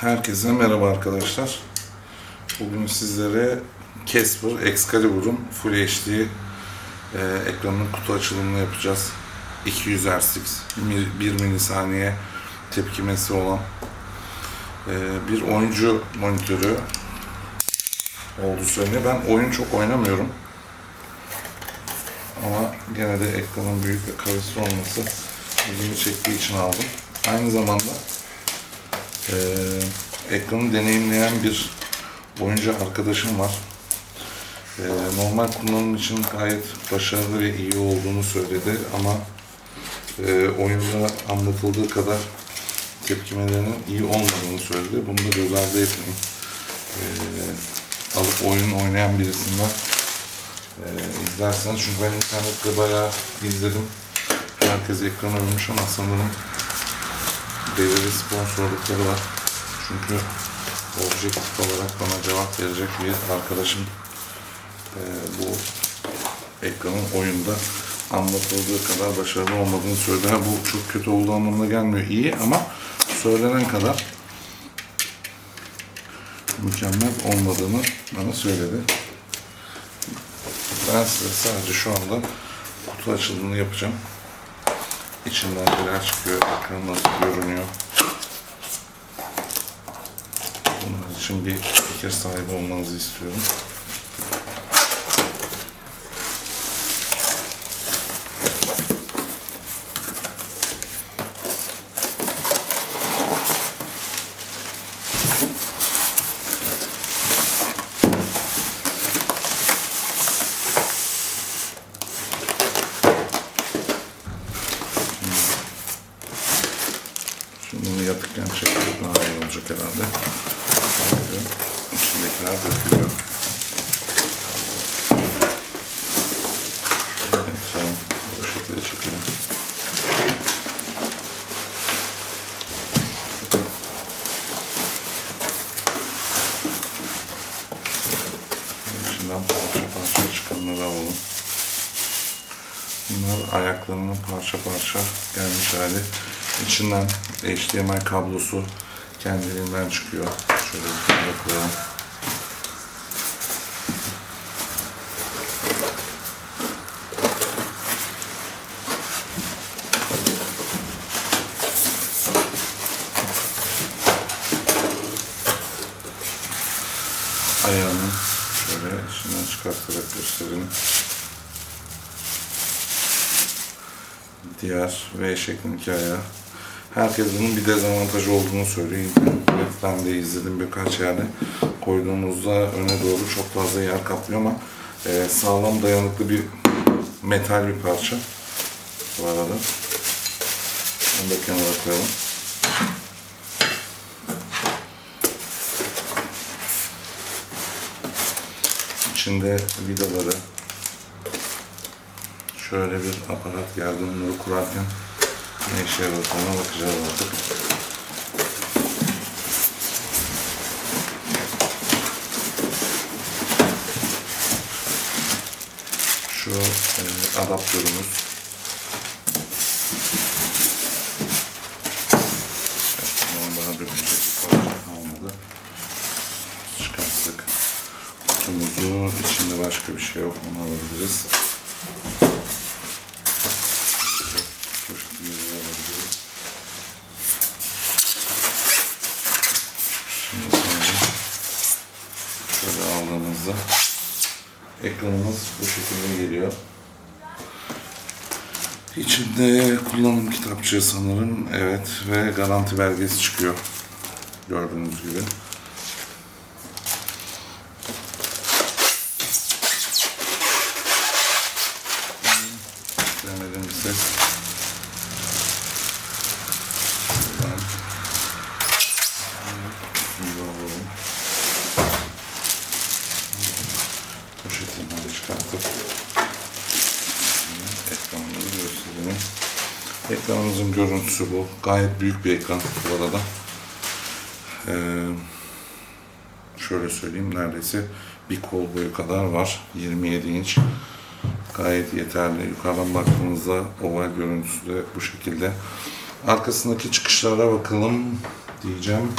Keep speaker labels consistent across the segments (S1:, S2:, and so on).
S1: Herkese merhaba arkadaşlar. Bugün sizlere Casper Excalibur'un Full HD e, ekranının kutu açılımını yapacağız. 200 Hz, 1 milisaniye tepkimesi olan e, bir oyuncu monitörü oldu söyleniyor. Ben oyun çok oynamıyorum. Ama gene de ekranın büyük ve kavisli olması ilgimi çektiği için aldım. Aynı zamanda e, ekranı deneyimleyen bir oyuncu arkadaşım var. E, normal kullanım için gayet başarılı ve iyi olduğunu söyledi ama e, oyunda anlatıldığı kadar tepkimelerinin iyi olmadığını söyledi. Bunu da göz ardı etmeyin. E, alıp oyun oynayan birisinden e, izlerseniz. Çünkü ben internette bayağı izledim. Herkes ekran ölmüş ama sanırım belirli sponsorlukları var. Çünkü objektif olarak bana cevap verecek bir arkadaşım e, bu ekranın oyunda anlatıldığı kadar başarılı olmadığını söyledi. Bu çok kötü olduğu anlamına gelmiyor. İyi ama söylenen kadar mükemmel olmadığını bana söyledi. Ben size sadece şu anda kutu açılımını yapacağım. İçinden neler çıkıyor, ekran nasıl görünüyor. Bunun için bir fikir sahibi olmanızı istiyorum. Üçgen şekilde daha iyi olacak herhalde. Bakın içindekiler dökülüyor. Evet, tamam. Bu şekilde çekelim. İçinden parça parça çıkanları alalım. Bunlar ayaklarının parça parça gelmiş hali. İçinden HDMI kablosu kendiliğinden çıkıyor. Şöyle bir kenara koyalım. Ayağını şöyle içinden çıkartarak göstereyim. Diğer V şeklindeki ayağı Herkes bunun bir dezavantajı olduğunu söylüyor. Ben de izledim birkaç yerde. Koyduğumuzda öne doğru çok fazla yer kaplıyor ama e, sağlam dayanıklı bir metal bir parça. Bu arada. Onu da kenara koyalım. içinde vidaları şöyle bir aparat geldi yardımıyla kurarken ne işe yaradığına bakacağız artık. Şu e, adaptörümüz. Bana dönecek bir parça kalmadı. Çıkarttık. Kutumuzu içinde başka bir şey yok. Onu alabiliriz. ekranımıza. Ekranımız bu şekilde geliyor. İçinde kullanım kitapçığı sanırım. Evet ve garanti belgesi çıkıyor. Gördüğünüz gibi. Demedim ses. Ekranımızın görüntüsü bu. Gayet büyük bir ekran bu arada. Ee, şöyle söyleyeyim neredeyse bir kol boyu kadar var. 27 inç. Gayet yeterli. Yukarıdan baktığınızda oval görüntüsü de bu şekilde. Arkasındaki çıkışlara bakalım diyeceğim.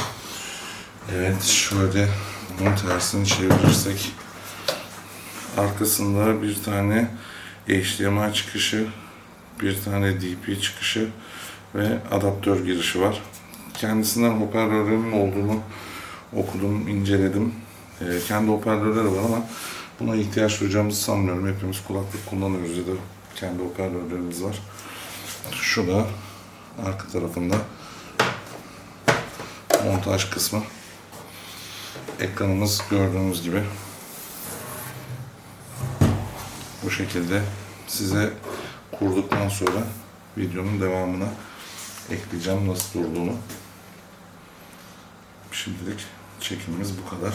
S1: Evet şöyle bunun tersini çevirirsek arkasında bir tane HDMI çıkışı bir tane DP çıkışı ve adaptör girişi var. Kendisinden hoparlörlerin olduğunu okudum, inceledim. Ee, kendi hoparlörleri var ama buna ihtiyaç duyacağımızı sanmıyorum. Hepimiz kulaklık kullanıyoruz ya da kendi hoparlörlerimiz var. Şu da arka tarafında montaj kısmı. Ekranımız gördüğünüz gibi bu şekilde size kurduktan sonra videonun devamına ekleyeceğim nasıl durduğunu. Şimdilik çekimimiz bu kadar.